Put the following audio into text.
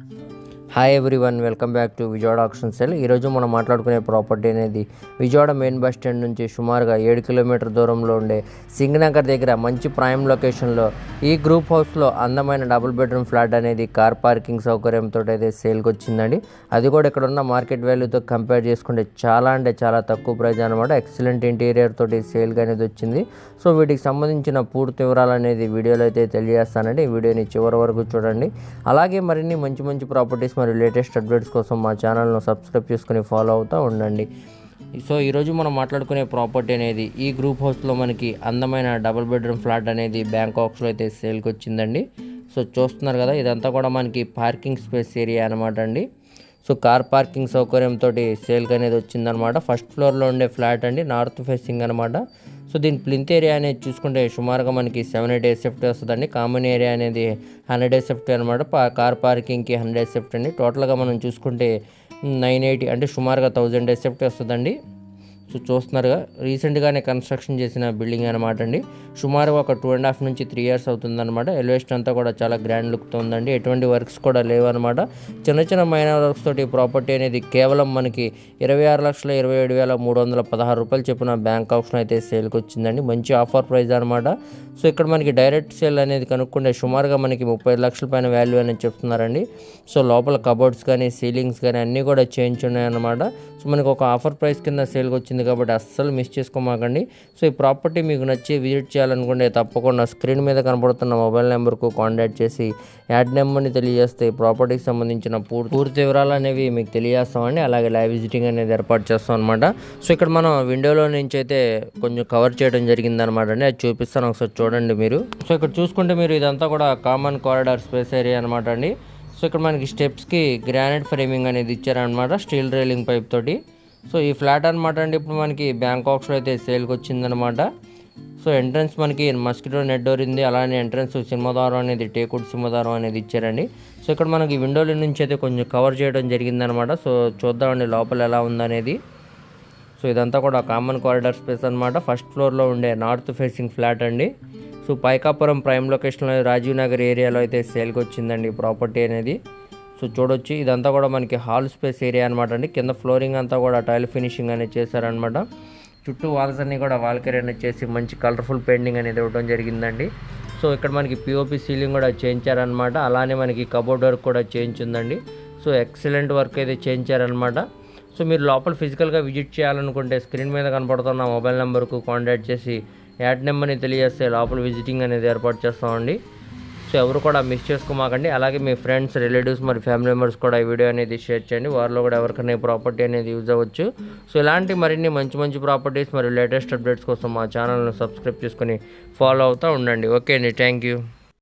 Mm-hmm. Hi everyone welcome back to Vijayawada auction sell ఈరోజు మనం మాట్లాడుకునే ప్రాపర్టీ అనేది విజయవాడ మెయిన్ బస్ స్టాండ్ నుంచి సుమారుగా ఏడు కిలోమీటర్ దూరంలో ఉండే సింగనగర్ దగ్గర మంచి ప్రైమ్ లొకేషన్లో ఈ గ్రూప్ హౌస్లో అందమైన డబుల్ బెడ్రూమ్ ఫ్లాట్ అనేది కార్ పార్కింగ్ సౌకర్యంతో అయితే సేల్కి వచ్చిందండి. అది కూడా ఇక్కడ ఉన్న మార్కెట్ వాల్యూతో కంపేర్ చేసుకుంటే చాలా అంటే చాలా తక్కువ ప్రైజ్ అనమాట ఎక్సలెంట్ ఇంటీరియర్ తోటి సేల్గా అనేది వచ్చింది. సో వీటికి సంబంధించిన పూర్తి వివరాలు అనేది వీడియోలో అయితే తెలియజేస్తానండి. ఈ వీడియోని చివరి వరకు చూడండి. అలాగే మరిన్ని మంచి మంచి ప్రాపర్టీస్ మరియు లేటెస్ట్ అప్డేట్స్ కోసం మా ఛానల్ను సబ్స్క్రైబ్ చేసుకుని ఫాలో అవుతూ ఉండండి. సో ఈరోజు మనం మాట్లాడుకునే ప్రాపర్టీ అనేది ఈ గ్రూప్ హౌస్లో మనకి అందమైన డబుల్ బెడ్రూమ్ ఫ్లాట్ అనేది బ్యాంకాక్స్లో అయితే సేల్కి వచ్చిందండి. సో చూస్తున్నారు కదా ఇదంతా కూడా మనకి పార్కింగ్ స్పేస్ ఏరియా అనమాట అండి. సో కార్ పార్కింగ్ సౌకర్యంతో సేల్కి అనేది వచ్చిందనమాట ఫస్ట్ ఫ్లోర్లో ఉండే ఫ్లాట్ అండి నార్త్ ఫేసింగ్ అనమాట సో దీని ప్లింత్ ఏరియా అనేది చూసుకుంటే సుమారుగా మనకి సెవెన్ ఎయిట్ డేస్ సెఫ్టీ వస్తుందండి. కామన్ ఏరియా అనేది హండ్రెడ్ డేస్ సెఫ్టీ అనమాట. పా- కార్ పార్కింగ్కి హండ్రెడ్ ఎయిట్ సెఫ్టీ అండి. టోటల్గా మనం చూసుకుంటే నైన్ ఎయిటీ అంటే సుమారుగా థౌజండ్ డేస్ సెఫ్టీ వస్తుందండి. సో చూస్తున్నారుగా రీసెంట్గానే కన్స్ట్రక్షన్ చేసిన బిల్డింగ్ అనమాట అండి. సుమారు ఒక టూ అండ్ హాఫ్ నుంచి త్రీ ఇయర్స్ అవుతుందన్నమాట. ఎలివేషన్ అంతా కూడా చాలా గ్రాండ్ లుక్తో ఉందండి. ఎటువంటి వర్క్స్ కూడా లేవన్నమాట. చిన్న చిన్న మైనర్ వర్క్స్ తోటి ప్రాపర్టీ అనేది కేవలం మనకి ఇరవై ఆరు లక్షల ఇరవై ఏడు వేల మూడు వందల పదహారు రూపాయలు చెప్పిన బ్యాంక్ ఆప్షన్ అయితే సేల్కి వచ్చిందండి. మంచి ఆఫర్ ప్రైస్ అనమాట సో ఇక్కడ మనకి డైరెక్ట్ సేల్ అనేది కనుక్కుంటే సుమారుగా మనకి ముప్పై లక్షల పైన వాల్యూ అనేది చెప్తున్నారండి. సో లోపల కబోర్డ్స్ కానీ సీలింగ్స్ కానీ అన్నీ కూడా చేంజ్ ఉన్నాయన్నమాట. సో మనకి ఒక ఆఫర్ ప్రైస్ కింద సేల్కి వచ్చింది కాబట్టి అస్సలు మిస్ చేసుకోమాకండి. సో ఈ ప్రాపర్టీ మీకు నచ్చి విజిట్ చేయాలనుకుంటే తప్పకుండా స్క్రీన్ మీద కనబడుతున్న మొబైల్ నెంబర్కు కాంటాక్ట్ చేసి యాడ్ నెంబర్ని తెలియజేస్తే ప్రాపర్టీకి సంబంధించిన పూర్తి పూర్తి వివరాలు అనేవి మీకు తెలియజేస్తామండి. అలాగే లైవ్ విజిటింగ్ అనేది ఏర్పాటు చేస్తాం అనమాట సో ఇక్కడ మనం విండోలో నుంచి అయితే కొంచెం కవర్ చేయడం జరిగిందనమాట అండి. అది చూపిస్తాను ఒకసారి చూడండి. చూడండి మీరు. సో ఇక్కడ చూసుకుంటే మీరు ఇదంతా కూడా కామన్ కారిడార్ స్పేస్ ఏరియా అనమాట అండి. సో ఇక్కడ మనకి స్టెప్స్కి గ్రానైట్ ఫ్రేమింగ్ అనేది ఇచ్చారనమాట స్టీల్ రైలింగ్ పైప్ తోటి. సో ఈ ఫ్లాట్ అనమాట అండి ఇప్పుడు మనకి బ్యాంకాక్స్లో అయితే సేల్కి వచ్చిందనమాట సో ఎంట్రన్స్ మనకి మస్కిటో నెట్ డోర్ ఉంది అలానే ఎంట్రన్స్ సింహదారం అనేది టేకుడ్ సింహదారం అనేది ఇచ్చారండి. సో ఇక్కడ మనకి విండోల నుంచి అయితే కొంచెం కవర్ చేయడం జరిగిందనమాట సో చూద్దామండి లోపల ఎలా ఉందనేది. సో ఇదంతా కూడా కామన్ కారిడార్ స్పేస్ అనమాట ఫస్ట్ ఫ్లోర్లో ఉండే నార్త్ ఫేసింగ్ ఫ్లాట్ అండి. సో పైకాపురం ప్రైమ్ లొకేషన్లో రాజీవ్ నగర్ ఏరియాలో అయితే సేల్కి వచ్చిందండి ప్రాపర్టీ అనేది. సో చూడొచ్చు. ఇదంతా కూడా మనకి హాల్ స్పేస్ ఏరియా అనమాట అండి. కింద ఫ్లోరింగ్ అంతా కూడా టైల్ ఫినిషింగ్ అనేది చేశారనమాట చుట్టూ వాల్స్ అన్నీ కూడా వాల్కరీ అనేది చేసి మంచి కలర్ఫుల్ పెయింటింగ్ అనేది ఇవ్వడం జరిగిందండి. సో ఇక్కడ మనకి పిఓపి సీలింగ్ కూడా చేయించారనమాట అలానే మనకి కబోర్డ్ వర్క్ కూడా చేయించిందండి. సో ఎక్సలెంట్ వర్క్ అయితే చేయించారనమాట సో మీరు లోపల ఫిజికల్గా విజిట్ చేయాలనుకుంటే స్క్రీన్ మీద కనపడుతున్న మొబైల్ నెంబర్కు కాంటాక్ట్ చేసి యాడ్ నెంబర్ని తెలియజేస్తే లోపల విజిటింగ్ అనేది ఏర్పాటు చేస్తామండి. సో ఎవరు కూడా మిస్ చేసుకోమాకండి. అలాగే మీ ఫ్రెండ్స్ రిలేటివ్స్ మరి ఫ్యామిలీ మెంబర్స్ కూడా ఈ వీడియో అనేది షేర్ చేయండి. వారిలో కూడా ఎవరికైనా ఈ ప్రాపర్టీ అనేది యూజ్ అవ్వచ్చు. సో ఇలాంటి మరిన్ని మంచి మంచి ప్రాపర్టీస్ మరియు లేటెస్ట్ అప్డేట్స్ కోసం మా ఛానల్ను సబ్స్క్రైబ్ చేసుకొని ఫాలో అవుతూ ఉండండి. ఓకే అండి. Thank you.